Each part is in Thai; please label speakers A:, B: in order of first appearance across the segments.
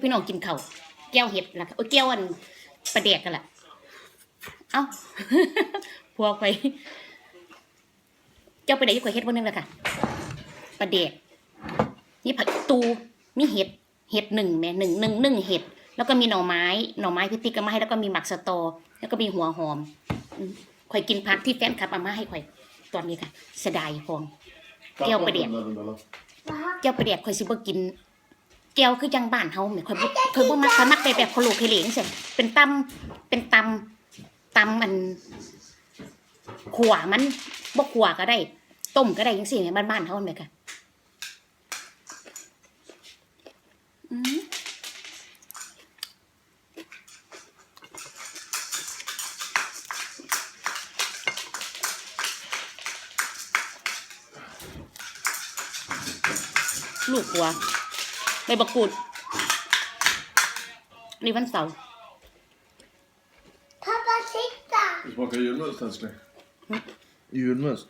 A: กับพี่น้องกินข้าวแก้วเห็ดล่ะค่ะโอ้ยแก้วอันปลาแดกกันล่ะ เอ้าพวกไปแก้วปลาแดกยี่กว่าเห็ดพวกนึงเลยค่ะปลาแดกนี่ผักอีตูมีเห็ดเห็ดหนึ่งแม่หนึ่งหนึ่งหนึ่งเห็ดแล้วก็มีหน่อไม้หน่อไม้พี่ติ๊กก็มาให้แล้วก็มีหมักสะตอ แล้วก็มีหัวหอมอืมข่อยกินผักที่แฟนคลับเอามาให้ข่อยตอนนี้ค่ะเสยดายพอง Keo
B: Tappa
A: på det.
B: den där runda, eller?
A: แก้วปลาแดกข่อยสิบ่กิน แก้วคือจังบ้านเฮาแหม่ข่อยบ่ข่อยบ่มักข่อยมักไปแบบโคโลเคเลจังซี่เป็นตำเป็นตำตำมันขัวมันบ่ขัวก็ได้ ต้มก็ได้จังซี่แหม่บ้านๆเฮาแหม่ค่ะอืมลูกหัวใบบักกูดนี่วันเสาร์
C: Pappa titta!
B: Det smakar julmust älskling. Julmust?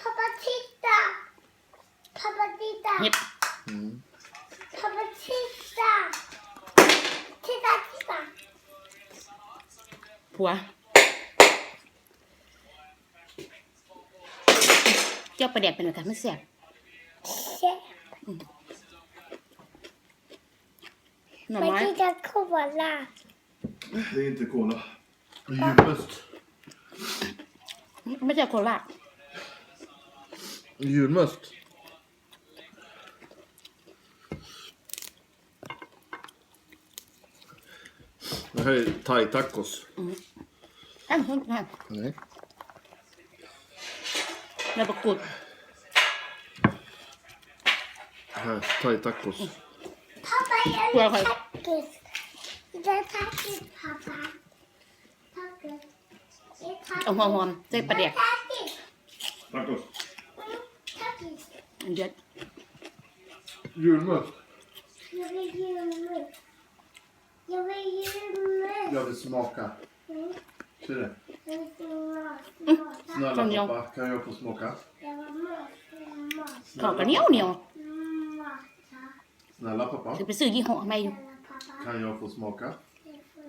C: Pappa titta! Pappa titta!
A: เฮ็ด
B: Mm.
C: Pappa titta! Titta, titta!
A: ผัวเจ้าปลาแดกเป็นไงคะไม่แซ่บ
C: Se.
A: หน่อ
C: Men
A: ไม้
C: titta kolla.
B: Det är inte cola. Det är julmust.
A: ไม่ใช่โคราช
B: Julmust. Det här är thai tacos.
A: อันนี้ค่ะ
B: Nej.
A: ใบบักกูด
B: Här, thai Tacos.
C: Pappa, jag
A: Får jag
C: vill
A: själv?
C: tackis. Det är tackis, pappa. Tackis. Det är
A: เอาห
C: tackis.
A: อมๆใส่ปลาแดก
C: Tackis.
B: Tacos.
C: Mm, Tackis.
A: อันเดียว
B: Julmust.
C: Jag vill julmust. Jag vill julmust.
B: Jag vill smaka.
C: Mm,
B: Ser du?
C: jag vill smaka.
B: Snälla
A: Som jag.
B: pappa, kan jag få smaka?
C: Jag vill mat.
A: ข้าวก็เหนียวเหนียว
C: Mata.
B: Snälla pappa,
A: จะไปซื้อยี่ห้อใหม่อยู่
C: Snälla pappa.
B: kan jag få smaka?
C: Det får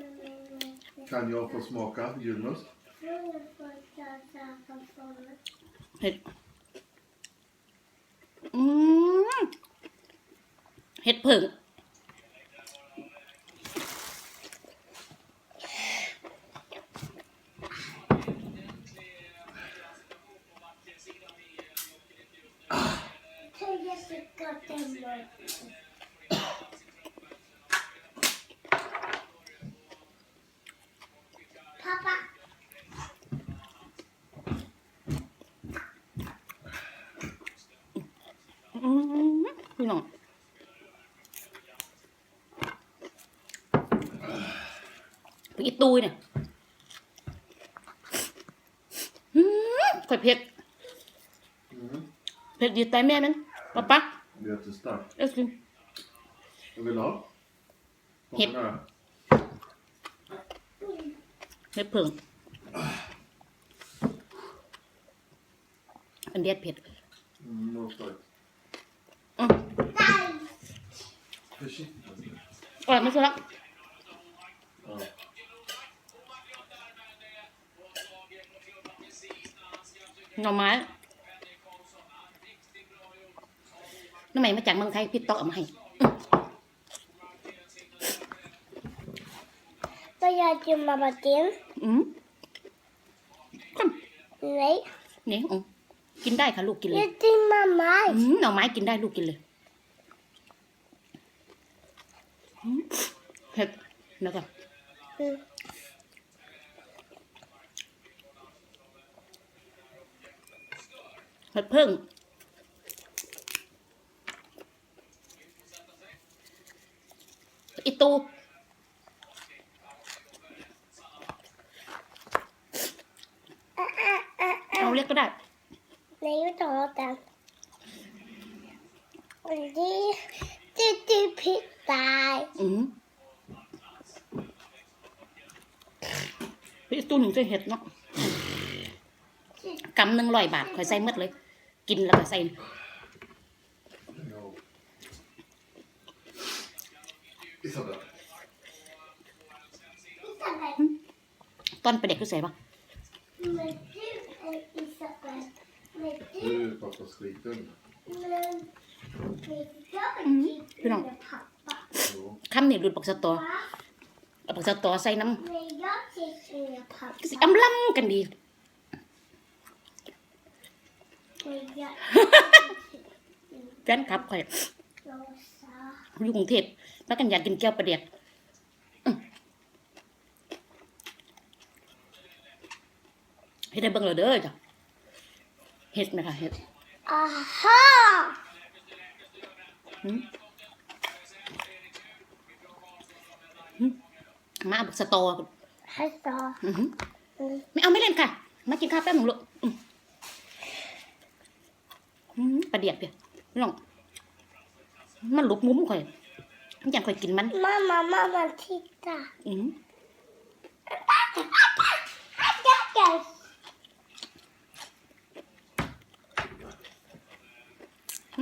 C: du
B: Kan jag få smaka julmust?
C: inte.
A: เห็ดอืมเห็ดเผิง
C: Det är jättegott hemma. Pappa.
A: อืมพี่น้องไปอี ตูยเนี่ยอืมข่อยเผ็ด
B: Mm.
A: เผ็ดดีใจแม่มันป๊าป๊า
B: Jättestarkt.
A: เอ้ยกิน
B: Vad vill du ha?
A: Hep.
B: Smakar det?
A: เผ็ดเผิงอันเดียดเผ็ด
B: Mm, vad starkt.
A: อืม
B: Försiktigt.
A: อร่อยไม่ใช่ละ
B: Ja.
A: หน่อไม้น้ำใหม่มาจากเมืองไทยพี่ต๊อกเอามาให้
C: Vad gör du mamma din?
A: อืมก็
C: Nej.
A: นี่อืมกินได้ค่ะลูกกินเลย
C: Gör din mamma.
A: อืมหน่อไม้กินได้ลูกกินเลยอืมเผ็ดแล้วก็
C: Mm.
A: เผ็ดเพิ่งอีตู
C: Ah, ah, ah,
A: เอา
C: ah.
A: เรียกก็ได้
C: Nej, jag tar den. Och det... Det du pittar.
A: อืมพี่ตู้หนึ่งจะเห็ดเนาะกำหนึ่งร้อยบาทคอยใส่หมดเลย กินแล้วก็ใส่
B: Ja. Isabel.
C: Isabel.
A: ตอนประเด็กรู้สึกปะ
C: Men du är Isabel. Men du,
B: Nu är pappa sliten.
C: men... Men jag är
A: Mm.
C: gift
A: Hur då?
C: med pappa.
B: Ja.
A: คำนี่ดูดปักสตอ
C: Va?
A: เอาปักสตอใส่น้
C: Men jag gift med ำ
A: สิ
C: pappa.
A: อำลำกันดี
C: Men jag
A: แฟนคลับข่อย
C: Rosa.
A: อยู่กรุงเทพแล้วกันอยากกินแก้วประเด็กอื้อเฮ็ดได้เบิ่งแล้วเด้อจ้ะเฮ็ดไหมคะเฮ็ด
C: Aha!
A: มาเอาบักสตอ
C: Hallå.
A: อื้อหือ
C: Mm.
A: ไม่เอาไม่เล่นค่ะ มากินข้าวแป๊บหนึ่งลูกอืมอืม ประเดียกเดียวพี่น้องมันหลุกมุ้มข่อยมันอยากข่อยกินมัน
C: Mamma, mamma, titta.
A: อืม
C: Yes.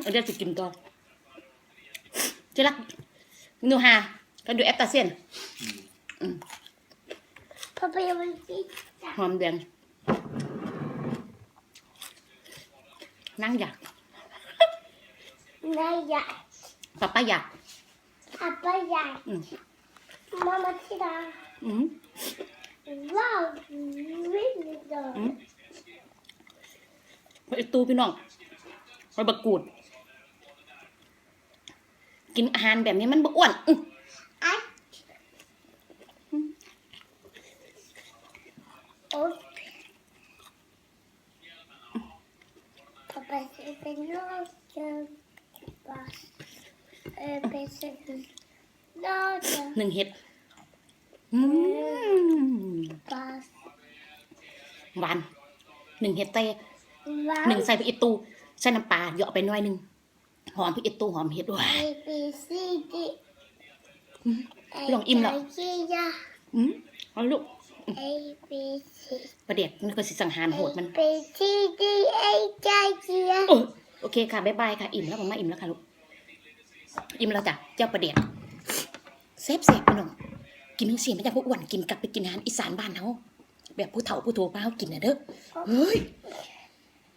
A: เอาเดี๋ยวจะกินต่อเจะรักหนูฮากันดูแอปตาเซียน
C: Pappa, jag vill titta.
A: หอมแดงนั่งอยาก
C: Nej, jag.
A: ป้าป้าอยาก
C: Pappa, jag.
A: Mm.
C: Mamma, titta.
A: อืม
C: Wow, really good.
A: Mm. ไอตูพี่น้องไอบักกูด กินอาหารแบบนี้มันบ่อ้วนอื้อ
C: Aj. Och. Pappa, jag vill naken. Pass. Eh, precis. Naken.
A: หนึ่งเห็ดอืม
C: Pass.
A: หวานหนึ่งเห็ดใส่
C: Va?
A: หนึ่งใส่พริกอีตูใส่น้ำปลาเยอะไปหน่อยหนึ่งหอมพริกอีตูหอมเห็ดด้วย
C: A, B, C, D.
A: Mm.
C: A,
A: Long im lặng.
C: G, ja.
A: อืมเอาลูก
C: A, B, C.
A: ประเด็กมันก็สิสังหารโหดมัน
C: A, B, C, D, A, G, G,
A: โอเคค่ะบ๊ายบายค่ะ อิ่มแล้วผมมาอิ่มแล้วค่ะลูก อิ่มแล้วจ้ะ เจ้าประเดี๋ยวเซฟเซฟพี่น้องกินทั้งเสียไม่จากผู้อ้วนกินกลับไปกินอาหารอีสานบ้านเขาแบบผู้เฒ่าผู้โตป้าเขากินน่ะเด้อเฮ้ย